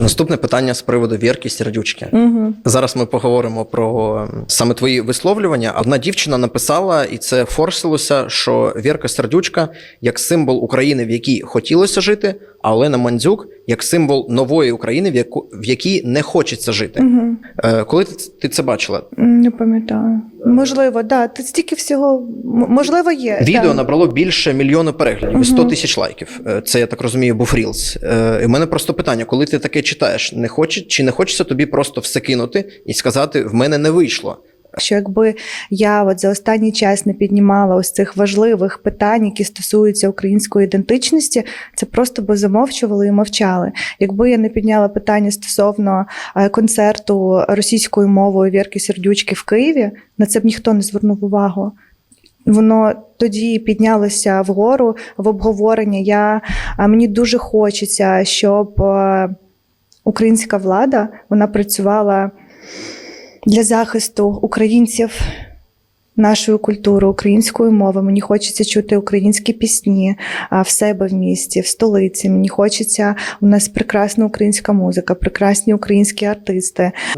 Наступне питання з приводу Вірки Сердючки. Угу. Зараз ми поговоримо про саме твої висловлювання. Одна дівчина написала, і це форсилося, що Вірка Сердючка як символ України, в якій хотілося жити, а Олена Мандзюк як символ нової України, в яку в якій не хочеться жити. Угу. Е, коли ти це бачила? Не пам'ятаю. Можливо, да. Тут стільки всього можливо є. Відео да. набрало більше мільйона переглядів, і 100 тисяч лайків. Е, Це я так розумію, був Reels. Е, І в мене просто питання: коли ти таке читаєш, не хоче чи не хочеться тобі просто все кинути і сказати: в мене не вийшло. Що якби я от за останній час не піднімала ось цих важливих питань, які стосуються української ідентичності, це просто би замовчували і мовчали. Якби я не підняла питання стосовно е, концерту російською мовою Вірки Сердючки в Києві, на це б ніхто не звернув увагу. Воно тоді піднялося вгору в обговорення. Я, а мені дуже хочеться, щоб е, українська влада вона працювала для захисту українців, нашої культури, української мови. Мені хочеться чути українські пісні в себе в місті, в столиці. Мені хочеться у нас прекрасна українська музика, прекрасні українські артисти.